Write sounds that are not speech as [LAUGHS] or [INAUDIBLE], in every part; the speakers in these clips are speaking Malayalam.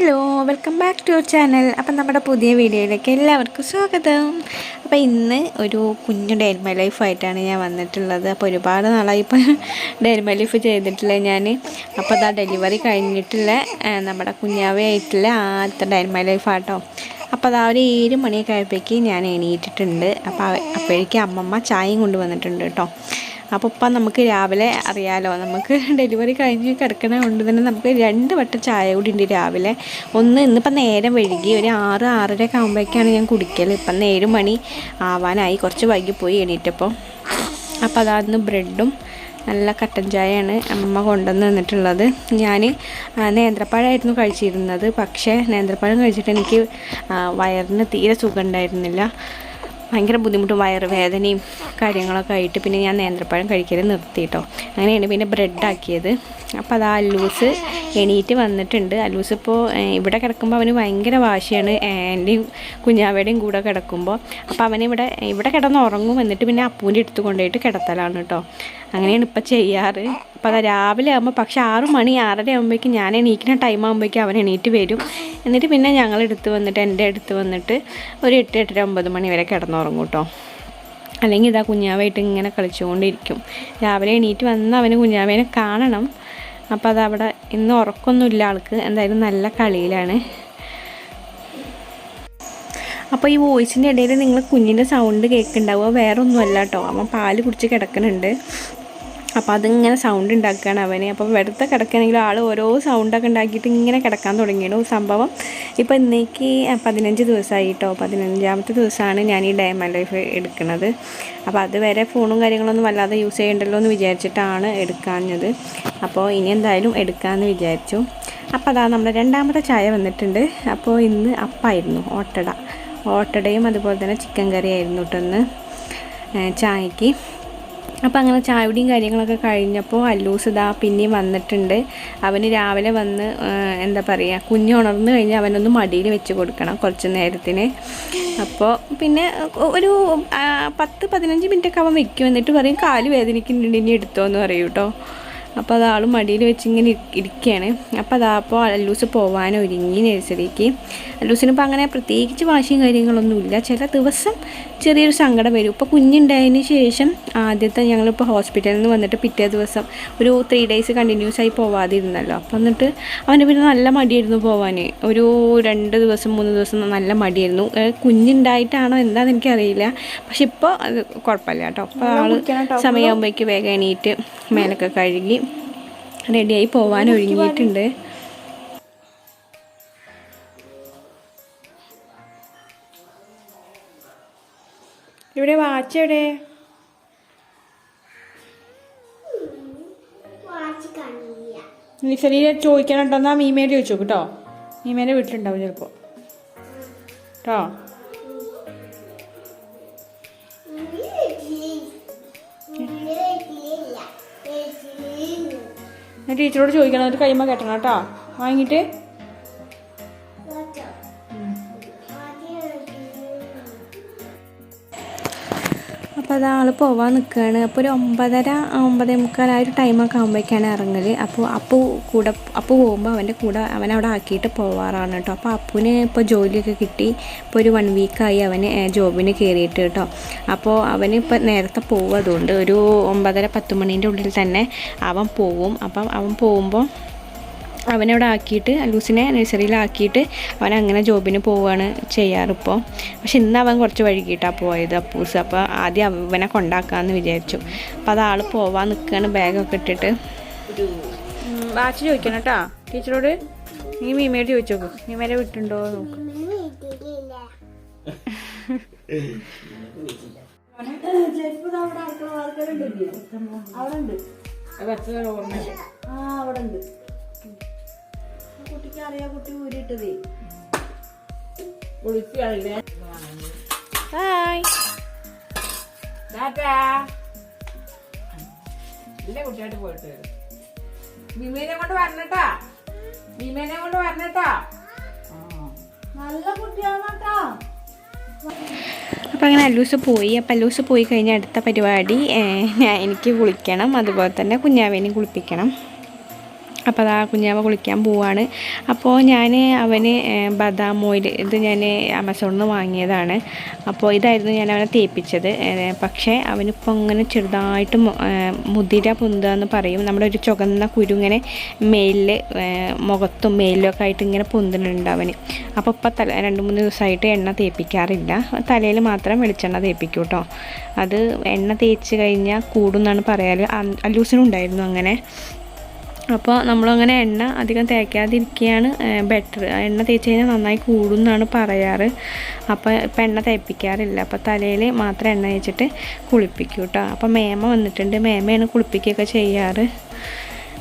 Hello welcome back to our channel. അപ്പം നമ്മുടെ പുതിയ വീഡിയോയിലേക്ക് എല്ലാവർക്കും സ്വാഗതം. അപ്പോൾ ഇന്ന് ഒരു കുഞ്ഞു ഡെയിൽമൈ ലൈഫായിട്ടാണ് ഞാൻ വന്നിട്ടുള്ളത്. അപ്പോൾ ഒരുപാട് നാളായി ഇപ്പോൾ ഡെയിൽമൈ ലൈഫ് ചെയ്തിട്ടില്ല ഞാൻ. അപ്പോൾ അതാ ഡെലിവറി കഴിഞ്ഞിട്ടുള്ള നമ്മുടെ കുഞ്ഞാവയായിട്ടുള്ള ആദ്യത്തെ ഡെയിൽമൈ ലൈഫാട്ടോ. അപ്പോൾ അതാ ഒരു ഏഴ് മണിയൊക്കെ ആയപ്പോഴേക്ക് ഞാൻ എണീറ്റിട്ടുണ്ട്. അപ്പോൾ അപ്പോഴേക്കും അമ്മമ്മ ചായയും കൊണ്ടുവന്നിട്ടുണ്ട് കേട്ടോ. അപ്പോൾ ഇപ്പം നമുക്ക് രാവിലെ അറിയാലോ നമുക്ക് [LAUGHS] ഡെലിവറി കഴിഞ്ഞ് കിടക്കണ കൊണ്ട് തന്നെ നമുക്ക് രണ്ട് വട്ടം ചായ കൂടി ഉണ്ട് രാവിലെ. ഒന്ന് ഇന്നിപ്പം നേരം വൈകി ഒരു ആറ് ആറര ഒക്കെ ആകുമ്പോഴേക്കാണ് ഞാൻ കുടിക്കൽ ഇപ്പം നേരം മണി ആവാനായി കുറച്ച് വൈകി പോയി എണീറ്റപ്പോൾ അപ്പോൾ അതാന്ന് ബ്രെഡും നല്ല കട്ടൻ ചായയാണ് അമ്മ കൊണ്ടുവന്ന് തന്നിട്ടുള്ളത്. ഞാൻ നേന്ത്രപ്പഴമായിരുന്നു കഴിച്ചിരുന്നത്. പക്ഷേ നേന്ത്രപ്പഴം കഴിച്ചിട്ട് എനിക്ക് വയറിന് തീരെ സുഖം ഉണ്ടായിരുന്നില്ല. ഭയങ്കര ബുദ്ധിമുട്ടും വയറുവേദനയും കാര്യങ്ങളൊക്കെ ആയിട്ട് പിന്നെ ഞാൻ നേന്ത്രപ്പഴം കഴിക്കൽ നിർത്തി കേട്ടോ അങ്ങനെയാണ് പിന്നെ ബ്രെഡ് ആക്കിയത്. അപ്പോൾ അത് ആ അല്ലൂസ് എണീറ്റ് വന്നിട്ടുണ്ട്. അലൂസ് ഇപ്പോൾ ഇവിടെ കിടക്കുമ്പോൾ അവന് ഭയങ്കര വാശിയാണ്. എന്റെയും കുഞ്ഞാവയുടെയും കൂടെ കിടക്കുമ്പോൾ അപ്പോൾ അവൻ ഇവിടെ ഇവിടെ കിടന്ന് ഉറങ്ങും. എന്നിട്ട് പിന്നെ അപ്പൂന്റെ എടുത്ത് കൊണ്ടുപോയിട്ട് കിടത്തലാണ് കേട്ടോ. അങ്ങനെയാണ് ഇപ്പോൾ ചെയ്യാറ്. അപ്പോൾ അത് രാവിലെ ആകുമ്പോൾ പക്ഷേ ആറ് മണി ആറര ആകുമ്പോഴേക്കും ഞാൻ എണീക്കുന്ന ടൈം ആകുമ്പോഴേക്കും അവൻ എണീറ്റ് വരും. എന്നിട്ട് പിന്നെ ഞങ്ങൾ എടുത്ത് വന്നിട്ട് എന്റെ അടുത്ത് വന്നിട്ട് ഒരു എട്ട് എട്ടര ഒമ്പത് മണി വരെ കിടന്നുറങ്ങും കേട്ടോ. അല്ലെങ്കിൽ ഇതാ കുഞ്ഞാവായിട്ട് ഇങ്ങനെ കളിച്ചുകൊണ്ടിരിക്കും. രാവിലെ എണീറ്റ് വന്ന് അവന് കുഞ്ഞാവേനെ കാണണം. അപ്പോൾ അതവിടെ ഇന്ന് ഉറക്കൊന്നുമില്ല ആൾക്ക്. എന്തായാലും നല്ല കളിയിലാണ്. അപ്പോൾ ഈ വോയിസിന്റെ ഇടയിൽ നിങ്ങൾ കുഞ്ഞിന്റെ സൗണ്ട് കേൾക്കുന്നുണ്ടാവുക വേറെ ഒന്നുമല്ല കേട്ടോ. അവൻ പാൽ കുടിച്ച് കിടക്കുന്നുണ്ട് അപ്പോൾ അതിങ്ങനെ സൗണ്ട് ഉണ്ടാക്കുകയാണ് അവന്. അപ്പോൾ വെറുതെ കിടക്കുകയാണെങ്കിൽ ആൾ ഓരോ സൗണ്ടൊക്കെ ഉണ്ടാക്കിയിട്ട് ഇങ്ങനെ കിടക്കാൻ തുടങ്ങിയത് സംഭവം. ഇപ്പോൾ ഇന്നേക്ക് പതിനഞ്ച് ദിവസമായി കേട്ടോ പതിനഞ്ചാമത്തെ ദിവസമാണ് ഞാൻ ഈ ഡയമണ്ട് ലൈഫ് എടുക്കുന്നത് അപ്പോൾ അതുവരെ ഫോണും കാര്യങ്ങളൊന്നും വല്ലാതെ യൂസ് ചെയ്യണ്ടല്ലോ എന്ന് വിചാരിച്ചിട്ടാണ് എടുക്കാഞ്ഞത്. അപ്പോൾ ഇനി എന്തായാലും എടുക്കാമെന്ന് വിചാരിച്ചു. അപ്പോൾ അതാ നമ്മുടെ രണ്ടാമത്തെ ചായ വന്നിട്ടുണ്ട്. അപ്പോൾ ഇന്ന് അപ്പായിരുന്നു ഓട്ടട. ഓട്ടടയും അതുപോലെ തന്നെ ചിക്കൻ കറി ആയിരുന്നു കേട്ടോ ഇന്ന് ചായക്ക്. അപ്പോൾ അങ്ങനെ ചായയുടെയും കാര്യങ്ങളൊക്കെ കഴിഞ്ഞപ്പോൾ അല്ലൂസ് ഇതാ പിന്നെയും വന്നിട്ടുണ്ട്. അവന് രാവിലെ വന്ന് എന്താ പറയുക കുഞ്ഞ് ഉണർന്നു കഴിഞ്ഞാൽ അവനൊന്ന് മടിയിൽ വെച്ച് കൊടുക്കണം കുറച്ച് നേരത്തിന്. അപ്പോൾ പിന്നെ ഒരു പത്ത് പതിനഞ്ച് മിനിറ്റൊക്കെ അവൻ വെക്കും. എന്നിട്ട് പറയും കാൽ വേദനിക്കുന്നുണ്ട് ഇനി എടുത്തോ എന്ന് പറയും കേട്ടോ. അപ്പോൾ അത് ആൾ മടിയിൽ വെച്ച് ഇങ്ങനെ ഇരി- ഇരിക്കുകയാണ് അപ്പോൾ അതാ അപ്പോൾ അല്ലൂസ് പോകാൻ ഒരുങ്ങി നഴ്സറിക്ക്. അല്ലൂസിന് ഇപ്പോൾ അങ്ങനെ പ്രത്യേകിച്ച് വാശിയും കാര്യങ്ങളൊന്നുമില്ല ചില ദിവസം ചെറിയൊരു സങ്കടം വരും. ഇപ്പോൾ കുഞ്ഞുണ്ടായതിന് ശേഷം ആദ്യത്തെ ഞങ്ങളിപ്പോൾ ഹോസ്പിറ്റലിൽ നിന്ന് വന്നിട്ട് പിറ്റേ ദിവസം ഒരു ത്രീ ഡേയ്സ് കണ്ടിന്യൂസ് ആയി പോവാതിരുന്നല്ലോ. അപ്പോൾ എന്നിട്ട് അവന് പിന്നെ നല്ല മടിയായിരുന്നു പോവാൻ ഒരു രണ്ട് ദിവസം മൂന്ന് ദിവസം നല്ല മടിയായിരുന്നു. കുഞ്ഞുണ്ടായിട്ടാണോ എന്താണെന്ന് എനിക്കറിയില്ല. പക്ഷെ ഇപ്പോൾ അത് കുഴപ്പമില്ല കേട്ടോ. അപ്പോൾ ആൾ സമയമാകുമ്പോഴേക്ക് വേഗം എണീറ്റ് മേലൊക്കെ കഴുകി റെഡിയായി പോവാൻ ഒരുങ്ങിയിട്ടുണ്ട്. ഇവിടെ വാച്ച് എവിടെ? നിസരി ചോദിക്കാനുണ്ടോ എന്നാ മീമേടെ ചോദിച്ചു കേട്ടോ മീമേന്റെ വീട്ടിലുണ്ടാവും ചിലപ്പോൾ കേട്ടോ ഞാൻ ടീച്ചറോട് ചോദിക്കണം. എന്നിട്ട് കൈമ കെട്ടണം കേട്ടോ. വാങ്ങിയിട്ട് അപ്പോൾ അത് ആൾ പോവാൻ നിൽക്കുകയാണ് അപ്പോൾ ഒരു ഒമ്പതര ഒമ്പതേ മുക്കാൽ ആ ഒരു ടൈമൊക്കെ ആകുമ്പോഴേക്കാണ് ഇറങ്ങൽ അപ്പോൾ അപ്പു കൂടെ അപ്പു പോകുമ്പോൾ അവന്റെ കൂടെ അവൻ അവിടെ ആക്കിയിട്ട് പോവാറാണ് കേട്ടോ അപ്പോൾ അപ്പുവിന് ഇപ്പോൾ ജോലിയൊക്കെ കിട്ടി. ഇപ്പോൾ ഒരു വൺ വീക്കായി അവന് ജോബിന് കയറിയിട്ട് കേട്ടോ അപ്പോൾ അവന് ഇപ്പോൾ നേരത്തെ പോകും അതുകൊണ്ട് ഒരു ഒമ്പതര പത്ത് മണീന്റെ ഉള്ളിൽ തന്നെ അവൻ പോവും. അപ്പം അവൻ പോകുമ്പോൾ അവനവിടെ ആക്കിയിട്ട് അലൂസിനെ നഴ്സറിയിലാക്കിയിട്ട് അവൻ അങ്ങനെ ജോബിന് പോവുകയാണ് ചെയ്യാറിപ്പോൾ പക്ഷെ ഇന്ന് അവൻ കുറച്ച് വൈകിട്ടാണ് പോയത് അപ്പൂസ്. അപ്പോൾ ആദ്യം അവനെ കൊണ്ടാക്കാമെന്ന് വിചാരിച്ചു. അപ്പോൾ അത് ആൾ പോവാൻ നിൽക്കുകയാണ് ബാഗൊക്കെ ഇട്ടിട്ട്. വാച്ച് ചോദിക്കണം കേട്ടോ. ടീച്ചറോട്? നീ മീമയോട് ചോദിച്ചു നോക്ക്. മീമേരെ വിട്ടുണ്ടോ നോക്ക് ആ അവിടെ ഉണ്ട്. കുട്ടിക്ക് അറിയാം കുട്ടി ഊരിട്ടതേ ഹായ്. എന്റെ കുട്ടിയായിട്ട് പോയിട്ട്. വരും വിമേനെ കൊണ്ട് വരണട്ടാ. വിമേനെ കൊണ്ട് വരണട്ടാ. നല്ല കുട്ടിയാണോട്ടാ. അപ്പോൾ അങ്ങനെ അല്ലൂസ് പോയി. അപ്പോൾ അല്ലൂസ് പോയി കഴിഞ്ഞ അടുത്ത പരിപാടി ഞാൻ എനിക്ക് കുളിക്കണം. അതുപോലെ തന്നെ കുഞ്ഞാവേനെയും കുളിപ്പിക്കണം. അപ്പോൾ അതാ കുഞ്ഞാവ കുളിക്കാൻ പോവാണ്. അപ്പോൾ ഞാൻ അവന് ബദാം ഓയിൽ ഇത് ഞാൻ ആമസോണിൽ നിന്ന് വാങ്ങിയതാണ്. അപ്പോൾ ഇതായിരുന്നു ഞാൻ അവനെ തേപ്പിച്ചത്. പക്ഷേ അവനിപ്പോൾ ഇങ്ങനെ ചെറുതായിട്ട് മുതിര പൊന്തുകയെന്ന് പറയും. നമ്മുടെ ഒരു ചുവന്ന കുരു മേലിൽ മുഖത്തും മേലിലും ഒക്കെ ആയിട്ട് ഇങ്ങനെ പൊന്തുന്നുണ്ട് അവന്. അപ്പോൾ ഇപ്പോൾ തല രണ്ട് മൂന്ന് ദിവസമായിട്ട് എണ്ണ തേപ്പിക്കാറില്ല. തലയിൽ മാത്രം വെളിച്ചെണ്ണ തേപ്പിക്കും കേട്ടോ അത് എണ്ണ തേച്ച് കഴിഞ്ഞാൽ കൂടുന്നാണ് പറയാറ്. അല്ലൂസിനും ഉണ്ടായിരുന്നു അങ്ങനെ. അപ്പോൾ നമ്മളങ്ങനെ എണ്ണ അധികം തേക്കാതിരിക്കുകയാണ് ബെറ്റർ എണ്ണ തേച്ച് കഴിഞ്ഞാൽ നന്നായി കൂടും എന്നാണ് പറയാറ്. അപ്പോൾ ഇപ്പം എണ്ണ തേപ്പിക്കാറില്ല. അപ്പോൾ തലയിൽ മാത്രം എണ്ണ തേച്ചിട്ട് കുളിപ്പിക്കും കേട്ടോ അപ്പോൾ മേമ വന്നിട്ടുണ്ട്. മേമയാണ് കുളിപ്പിക്കുകയൊക്കെ ചെയ്യാറ്.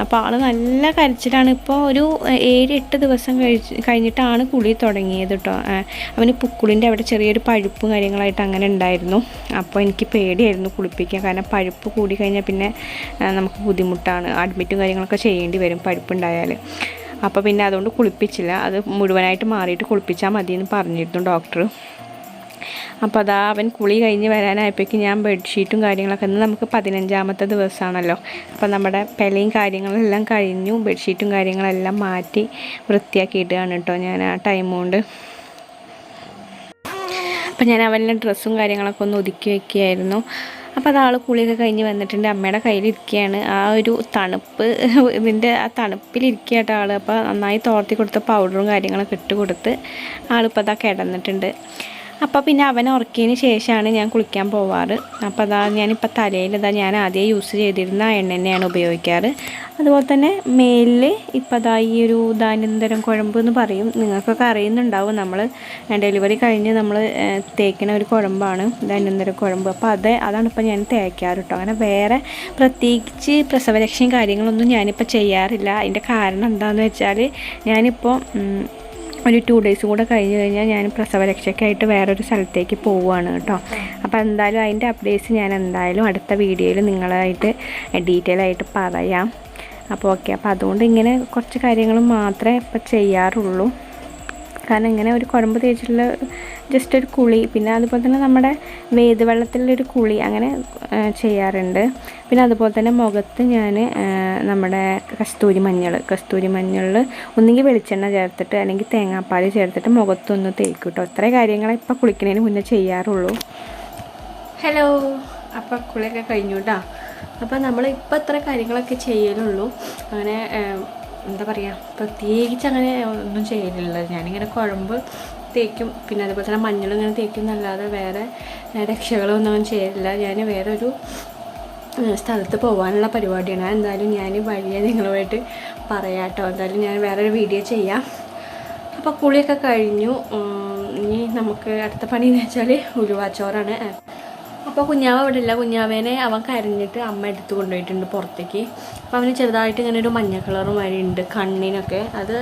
അപ്പോൾ ആൾ നല്ല കരച്ചിലാണ്. ഇപ്പോൾ ഒരു ഏഴ് എട്ട് ദിവസം കഴിച്ച് കഴിഞ്ഞിട്ടാണ് കുളി തുടങ്ങിയത് കേട്ടോ അവന് പുക്കുളിന്റെ അവിടെ ചെറിയൊരു പഴുപ്പും കാര്യങ്ങളായിട്ട് അങ്ങനെ ഉണ്ടായിരുന്നു. അപ്പോൾ എനിക്ക് പേടിയായിരുന്നു കുളിപ്പിക്കാൻ. കാരണം പഴുപ്പ് കൂടി കഴിഞ്ഞാൽ പിന്നെ നമുക്ക് ബുദ്ധിമുട്ടാണ്. അഡ്മിറ്റും കാര്യങ്ങളൊക്കെ ചെയ്യേണ്ടി വരും പഴുപ്പുണ്ടായാൽ അപ്പോൾ പിന്നെ അതുകൊണ്ട് കുളിപ്പിച്ചില്ല. അത് മുഴുവനായിട്ട് മാറിയിട്ട് കുളിപ്പിച്ചാൽ മതിയെന്ന് പറഞ്ഞിരുന്നു ഡോക്ടർ അപ്പോൾ അതാ അവൻ കുളി കഴിഞ്ഞ് വരാനായപ്പോഴേക്കും ഞാൻ ബെഡ്ഷീറ്റും കാര്യങ്ങളൊക്കെ ഇന്ന് നമുക്ക് പതിനഞ്ചാമത്തെ ദിവസമാണല്ലോ. അപ്പോൾ നമ്മുടെ പെലയും കാര്യങ്ങളെല്ലാം കഴിഞ്ഞു. ബെഡ്ഷീറ്റും കാര്യങ്ങളെല്ലാം മാറ്റി വൃത്തിയാക്കിയിട്ടാണ് കേട്ടോ ഞാൻ ആ ടൈം കൊണ്ട്. അപ്പോൾ ഞാൻ അവന്റെ ഡ്രസ്സും കാര്യങ്ങളൊക്കെ ഒന്ന് ഒതുക്കി വയ്ക്കുകയായിരുന്നു അപ്പോൾ അതാൾ കുളിയൊക്കെ കഴിഞ്ഞ് വന്നിട്ടുണ്ട്. അമ്മയുടെ കയ്യിലിരിക്കുകയാണ്. ആ ഒരു തണുപ്പ് ഇതിന്റെ ആ തണുപ്പിലിരിക്കുക കേട്ടോ ആൾ അപ്പോൾ നന്നായി തോർത്തി കൊടുത്ത പൗഡറും കാര്യങ്ങളൊക്കെ ഇട്ട് കൊടുത്ത് ആളിപ്പോൾ അതാ കിടന്നിട്ടുണ്ട്. അപ്പോൾ പിന്നെ അവൻ ഉറക്കിയതിന് ശേഷമാണ് ഞാൻ കുളിക്കാൻ പോവാറ്. അപ്പോൾ അതാ ഞാനിപ്പോൾ തലയിൽ ഇതാ ഞാൻ ആദ്യം യൂസ് ചെയ്തിരുന്ന എണ്ണ തന്നെയാണ് ഉപയോഗിക്കാറ്. അതുപോലെ തന്നെ മേലിൽ ഇപ്പോൾ അതാ ഈ ഒരു ദാനന്തരം കുഴമ്പ് എന്ന് പറയും. നിങ്ങൾക്കൊക്കെ അറിയുന്നുണ്ടാവും നമ്മൾ ഡെലിവറി കഴിഞ്ഞ് നമ്മൾ തേക്കുന്ന ഒരു കുഴമ്പാണ് ദാനന്തരം കുഴമ്പ്. അപ്പോൾ അത് അതാണ് ഇപ്പോൾ ഞാൻ തേക്കാറ് കേട്ടോ അങ്ങനെ വേറെ പ്രത്യേകിച്ച് പ്രസവരക്ഷയും കാര്യങ്ങളൊന്നും ഞാനിപ്പോൾ ചെയ്യാറില്ല. അതിന്റെ കാരണം എന്താണെന്ന് വെച്ചാൽ ഞാനിപ്പോൾ ഒരു ടു ഡേയ്സും കൂടെ കഴിഞ്ഞ് കഴിഞ്ഞാൽ ഞാൻ പ്രസവരക്ഷയ്ക്കായിട്ട് വേറൊരു സ്ഥലത്തേക്ക് പോവുകയാണ് കേട്ടോ. അപ്പോൾ എന്തായാലും അതിന്റെ അപ്ഡേറ്റ്സ് ഞാൻ എന്തായാലും അടുത്ത വീഡിയോയിൽ നിങ്ങളായിട്ട് ഡീറ്റെയിൽ ആയിട്ട് പറയാം. അപ്പോൾ ഓക്കെ അപ്പോൾ അതുകൊണ്ട് ഇങ്ങനെ കുറച്ച് കാര്യങ്ങൾ മാത്രമേ ഇപ്പോൾ ചെയ്യാറുള്ളൂ. കാരണം ഇങ്ങനെ ഒരു കുഴമ്പ് തേച്ചിട്ടുള്ള ജസ്റ്റ് ഒരു കുളി. പിന്നെ അതുപോലെ തന്നെ നമ്മുടെ വേദവെള്ളത്തിലൊരു കുളി അങ്ങനെ ചെയ്യാറുണ്ട്. പിന്നെ അതുപോലെ തന്നെ മുഖത്ത് ഞാൻ നമ്മുടെ കസ്തൂരി മഞ്ഞൾ കസ്തൂരി മഞ്ഞളിൽ ഒന്നുകിൽ വെളിച്ചെണ്ണ ചേർത്തിട്ട് അല്ലെങ്കിൽ തേങ്ങാപ്പാൽ ചേർത്തിട്ട് മുഖത്തൊന്ന് തേക്കും കേട്ടോ അത്ര കാര്യങ്ങളെ ഇപ്പോൾ കുളിക്കുന്നതിന് മുന്നേ ചെയ്യാറുള്ളൂ. ഹലോ അപ്പോൾ കുളിയൊക്കെ കഴിഞ്ഞു കേട്ടോ അപ്പോൾ നമ്മൾ ഇപ്പോൾ ഇത്ര കാര്യങ്ങളൊക്കെ ചെയ്യലുള്ളൂ. അങ്ങനെ എന്താ പറയുക പ്രത്യേകിച്ച് അങ്ങനെ ഒന്നും ചെയ്യലില്ല ഞാനിങ്ങനെ കുഴമ്പ് തേക്കും പിന്നെ അതുപോലെ തന്നെ മഞ്ഞളും ഇങ്ങനെ തേക്കും എന്നല്ലാതെ വേറെ രക്ഷകളൊന്നും അങ്ങനെ ചെയ്യലില്ല ഞാൻ വേറെ ഒരു സ്ഥലത്ത് പോകാനുള്ള പരിപാടിയാണ്. എന്തായാലും ഞാൻ വഴിയെ നിങ്ങളുമായിട്ട് പറയാം കേട്ടോ എന്തായാലും ഞാൻ വേറൊരു വീഡിയോ ചെയ്യാം. അപ്പോൾ കുളിയൊക്കെ കഴിഞ്ഞു. ഇനി നമുക്ക് അടുത്ത പണി എന്ന് വെച്ചാൽ ഉലുവാച്ചോറാണ് അപ്പോൾ കുഞ്ഞാവ ഇവിടെ ഇല്ല. കുഞ്ഞാവേനെ അവൻ കരഞ്ഞിട്ട് അമ്മ എടുത്ത് കൊണ്ടുപോയിട്ടുണ്ട് പുറത്തേക്ക്. അപ്പോൾ അവന് ചെറുതായിട്ട് ഇങ്ങനെ ഒരു മഞ്ഞ കളറും വരെ ഉണ്ട് കണ്ണിനൊക്കെ. അത്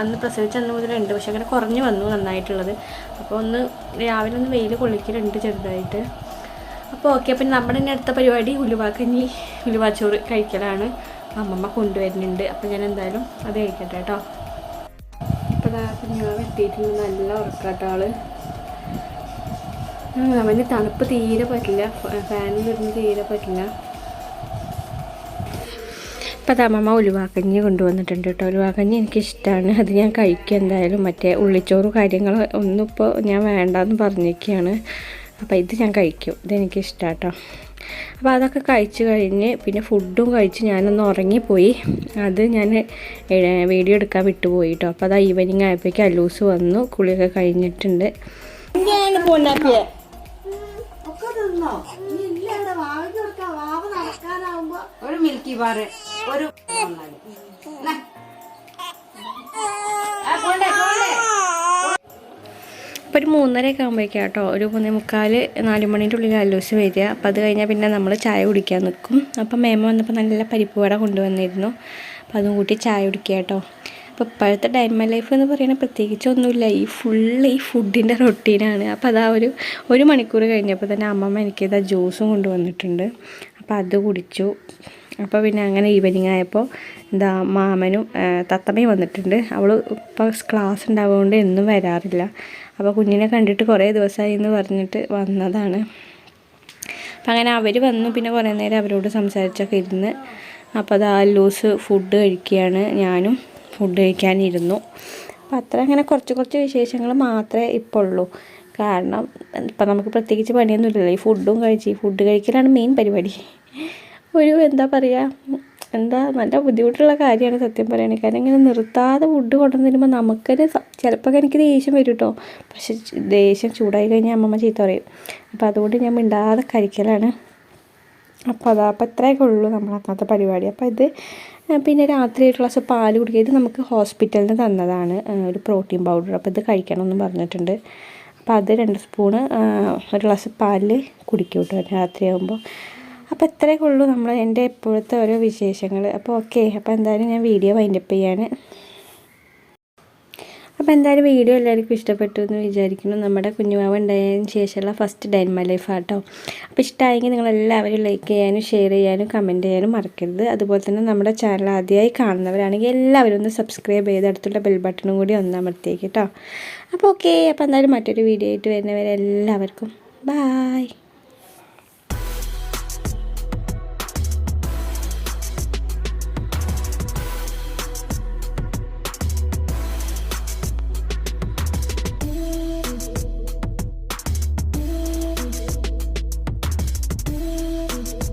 അന്ന് പ്രസവിച്ച അന്ന് മുതലുണ്ട് പക്ഷെ അങ്ങനെ കുറഞ്ഞു വന്നു നന്നായിട്ടുള്ളത്. അപ്പോൾ ഒന്ന് രാവിലെ ഒന്ന് വെയിൽ കൊള്ളിക്കലുണ്ട് ചെറുതായിട്ട്. അപ്പോൾ ഓക്കെ അപ്പം നമ്മുടെ തന്നെ അടുത്ത പരിപാടി ഉലുവാക്കഞ്ഞി ചോറ് കഴിക്കലാണ്. അമ്മമ്മ കൊണ്ടുവരുന്നുണ്ട്. അപ്പോൾ ഞാൻ എന്തായാലും അത് കഴിക്കട്ടെ കേട്ടോ. അപ്പോൾ കുഞ്ഞാവ് എത്തിയിട്ടുണ്ട്. നല്ല ഉറക്കാട്ടോ ആൾ. ആ, അവന് തണുപ്പ് തീരെ പറ്റില്ല. ഫാനിൽ വരുന്ന തീരെ പറ്റില്ല. ഇപ്പം അമ്മമ്മ ഉലുവാക്കഞ്ഞി കൊണ്ടുവന്നിട്ടുണ്ട് കേട്ടോ. ഉലുവാക്കഞ്ഞി എനിക്കിഷ്ടമാണ് അത് ഞാൻ കഴിക്കുക എന്തായാലും. മറ്റേ ഉള്ളിച്ചോറ് കാര്യങ്ങൾ ഒന്നും ഇപ്പോൾ ഞാൻ വേണ്ടെന്ന് പറഞ്ഞിരിക്കുകയാണ് അപ്പോൾ ഇത് ഞാൻ കഴിക്കും. ഇതെനിക്കിഷ്ടമാണ് കേട്ടോ അപ്പോൾ അതൊക്കെ കഴിച്ച് കഴിഞ്ഞ് പിന്നെ ഫുഡും കഴിച്ച് ഞാനൊന്ന് ഉറങ്ങിപ്പോയി. അത് ഞാൻ വീഡിയോ എടുക്കാൻ വിട്ടുപോയി കേട്ടോ. അപ്പോൾ അത് ഈവനിങ് ആയപ്പോഴേക്കും അല്ലൂസ് വന്നു. കുളിയൊക്കെ കഴിഞ്ഞിട്ടുണ്ട്. തിന്നോ ഇല്ല ഇവിടെ വാവിക്ക് കൊടുക്കാം വാവ നടക്കാനാവുമ്പോ ഒരു മിൽക്കി ബാർ ഒരു. അപ്പോൾ ഒരു മൂന്നരയൊക്കെ ആകുമ്പോഴേക്കും കേട്ടോ ഒരു മൂന്നേ മുക്കാൽ നാല് മണീന്റെ ഉള്ളിൽ അല്ലൂസ് വരിക. അപ്പോൾ അത് കഴിഞ്ഞാൽ പിന്നെ നമ്മൾ ചായ കുടിക്കാൻ നിൽക്കും. അപ്പം മേമ വന്നപ്പോൾ നല്ല പരിപ്പ് വട കൊണ്ടുവന്നിരുന്നു. അപ്പോൾ അതും കൂട്ടി ചായ കുടിക്കുക കേട്ടോ. അപ്പോൾ ഇപ്പോഴത്തെ ഡൈമ ലൈഫ് എന്ന് പറയുന്നത് പ്രത്യേകിച്ച് ഒന്നുമില്ല. ഈ ഫുള്ള് ഈ ഫുഡിന്റെ റൊട്ടീനാണ് അപ്പോൾ അതാ ഒരു ഒരു മണിക്കൂർ കഴിഞ്ഞപ്പോൾ തന്നെ അമ്മമ്മ എനിക്കിതാ ജ്യൂസും കൊണ്ടുവന്നിട്ടുണ്ട്. അപ്പോൾ അത് കുടിച്ചു. അപ്പോൾ പിന്നെ അങ്ങനെ ഈവനിങ് ആയപ്പോൾ എന്താ മാമനും തത്തമ്മയും വന്നിട്ടുണ്ട്. അവൾ ഇപ്പോൾ ക്ലാസ് ഉണ്ടാവുകൊണ്ട് എന്നും വരാറില്ല. അപ്പോൾ കുഞ്ഞിനെ കണ്ടിട്ട് കുറേ ദിവസമായി എന്ന് പറഞ്ഞിട്ട് വന്നതാണ്. അപ്പം അങ്ങനെ അവർ വന്നു. പിന്നെ കുറേ നേരം അവരോട് സംസാരിച്ചൊക്കെ ഇരുന്ന്. അപ്പോൾ അത് ആ ലൂസ് ഫുഡ് കഴിക്കുകയാണ് ഞാനും. ഫുഡ് കഴിക്കാനിരുന്നു. അപ്പം അത്ര അങ്ങനെ കുറച്ച് കുറച്ച് വിശേഷങ്ങൾ മാത്രമേ ഇപ്പോൾ ഉള്ളൂ കാരണം ഇപ്പം നമുക്ക് പ്രത്യേകിച്ച് പണിയൊന്നുമില്ലല്ലോ. ഈ ഫുഡും കഴിച്ച് ഈ ഫുഡ് കഴിക്കലാണ് മെയിൻ പരിപാടി. ഒരു എന്താ പറയുക എന്താ നല്ല ബുദ്ധിമുട്ടുള്ള കാര്യമാണ് സത്യം പറയുകയാണെങ്കിൽ കാരണം ഇങ്ങനെ നിർത്താതെ ഫുഡ് കൊണ്ടുവന്ന് തരുമ്പോൾ നമുക്കൊരു ചിലപ്പോൾ എനിക്ക് ദേഷ്യം വരും കേട്ടോ പക്ഷെ ദേഷ്യം ചൂടായി കഴിഞ്ഞാൽ അമ്മമ്മ ചീത്ത പറയും. അപ്പോൾ അതുകൊണ്ട് ഞാൻ മിണ്ടാതെ കഴിക്കലാണ്. അപ്പോൾ അതാ അപ്പോൾ ഇത്രയൊക്കെ ഉള്ളൂ നമ്മൾ അന്നത്തെ പരിപാടി. അപ്പോൾ ഇത് പിന്നെ രാത്രി ഒരു ഗ്ലാസ് പാൽ കുടിക്കുക. ഇത് നമുക്ക് ഹോസ്പിറ്റലിൽ നിന്ന് തന്നതാണ് ഒരു പ്രോട്ടീൻ പൗഡർ. അപ്പോൾ ഇത് കഴിക്കണമെന്ന് പറഞ്ഞിട്ടുണ്ട്. അപ്പോൾ അത് രണ്ട് സ്പൂണ് ഒരു ഗ്ലാസ് പാലിൽ കുടിക്കും കേട്ടോ രാത്രിയാകുമ്പോൾ അപ്പോൾ ഇത്രയൊക്കെ ഉള്ളൂ നമ്മൾ എന്റെ ഇപ്പോഴത്തെ ഓരോ വിശേഷങ്ങൾ അപ്പോൾ ഓക്കെ അപ്പോൾ എന്തായാലും ഞാൻ വീഡിയോ വൈൻഡപ്പ് ചെയ്യാണ്. അപ്പോൾ എന്തായാലും വീഡിയോ എല്ലാവർക്കും ഇഷ്ടപ്പെട്ടു എന്ന് വിചാരിക്കുന്നു. നമ്മുടെ കുഞ്ഞുമാവ് ഉണ്ടായതിന് ശേഷമുള്ള ഫസ്റ്റ് ഡൈൻ മൈ ലൈഫ് ആട്ടോ. അപ്പോൾ ഇഷ്ടമായെങ്കിൽ നിങ്ങളെല്ലാവരും ലൈക്ക് ചെയ്യാനും ഷെയർ ചെയ്യാനും കമന്റ് ചെയ്യാനും മറക്കരുത്. അതുപോലെ തന്നെ നമ്മുടെ ചാനൽ ആദ്യമായി കാണുന്നവരാണെങ്കിൽ എല്ലാവരും ഒന്ന് സബ്സ്ക്രൈബ് ചെയ്ത് അടുത്തുള്ള ബെൽ ബട്ടണും കൂടി ഒന്ന് അമർത്തിയേക്ക് കേട്ടോ അപ്പോൾ ഓക്കെ അപ്പോൾ എന്തായാലും മറ്റൊരു വീഡിയോ ആയിട്ട് വരുന്നവരെല്ലാവർക്കും ബായ്